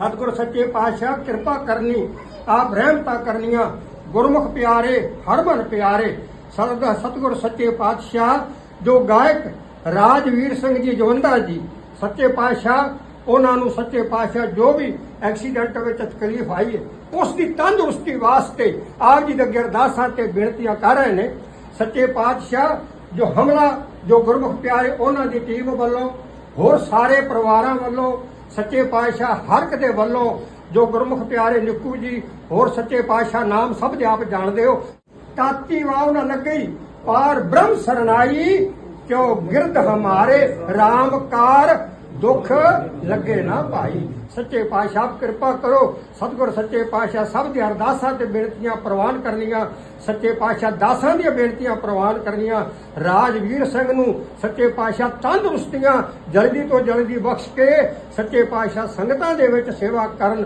ਸਤਿਗੁਰ ਸੱਚੇ ਪਾਤਸ਼ਾਹ, ਕਿਰਪਾ ਕਰਨੀ, ਆਪ ਰਹਿਮਤਾ ਕਰਨੀਆਂ। ਗੁਰਮੁਖ ਪਿਆਰੇ, ਹਰਮਨ ਪਿਆਰੇ ਸਤਿਗੁਰ ਸਤਿਗੁਰ ਸੱਚੇ ਪਾਤਸ਼ਾਹ, ਜੋ ਗਾਇਕ ਰਾਜਵੀਰ ਸਿੰਘ ਜੀ ਜਵੰਦਾ ਜੀ, ਸੱਚੇ ਪਾਤਸ਼ਾਹ, ਉਹਨਾਂ ਨੂੰ ਸੱਚੇ ਪਾਤਸ਼ਾਹ ਜੋ ਵੀ ਐਕਸੀਡੈਂਟ ਵਿੱਚ ਤਕਲੀਫ ਆਈ ਹੈ, ਉਸ ਦੀ ਤੰਦਰੁਸਤੀ ਵਾਸਤੇ ਆਪ ਜੀ ਦੇ ਅੱਗੇ ਅਰਦਾਸਾਂ ਤੇ ਬੇਨਤੀਆਂ ਕਰ ਰਹੇ ਨੇ। ਸੱਚੇ ਪਾਤਸ਼ਾਹ, ਜੋ ਹਮਲਾ, ਜੋ ਗੁਰਮੁਖ ਪਿਆਰੇ, ਉਹਨਾਂ ਦੀ ਟੀਮ ਵੱਲੋਂ, ਹੋਰ ਸਾਰੇ ਪਰਿਵਾਰਾਂ ਵੱਲੋਂ ਸੱਚੇ ਪਾਤਸ਼ਾਹ ਹਰ ਇੱਕ ਦੇ ਵੱਲੋਂ ਜੋ ਗੁਰਮੁਖ ਪਿਆਰੇ ਨਿੱਕੂ ਜੀ, ਹੋਰ ਸੱਚੇ ਪਾਤਸ਼ਾਹ ਨਾਮ ਸਭ ਦੇ ਆਪ ਜਾਣਦੇ ਹੋ, ਤਾਤੀ ਵਾਉ ਨਾ ਲੱਗਈ ਪਾਰ ਬ੍ਰਹਮ ਸਰਨਾਈ, ਕਿਉ ਗਿਰਦ ਹਮਾਰੇ RAM ਕਾਰ ਦੁੱਖ ਲੱਗੇ ਨਾ ਭਾਈ। ਸੱਚੇ ਪਾਤਸ਼ਾਹ, ਕਿਰਪਾ ਕਰੋ। ਸਤਿਗੁਰ ਸੱਚੇ ਪਾਤਸ਼ਾਹ ਸਭ ਦੀ ਅਰਦਾਸਾਂ ਤੇ ਬੇਨਤੀਆਂ ਪ੍ਰਵਾਨ ਕਰਨੀਆਂ। ਸੱਚੇ ਪਾਤਸ਼ਾਹ ਦਾਸਾਂ ਦੀਆਂ ਬੇਨਤੀਆਂ ਪ੍ਰਵਾਨ ਕਰਨੀਆਂ। ਰਾਜਵੀਰ ਸਿੰਘ ਨੂੰ ਸੱਚੇ ਪਾਤਸ਼ਾਹ ਤੰਦਰੁਸਤੀਆਂ ਜਲਦੀ ਤੋਂ ਜਲਦੀ ਬਖਸ਼ ਕੇ ਸੱਚੇ ਪਾਤਸ਼ਾਹ ਸੰਗਤਾਂ ਦੇ ਵਿੱਚ ਸੇਵਾ ਕਰਨ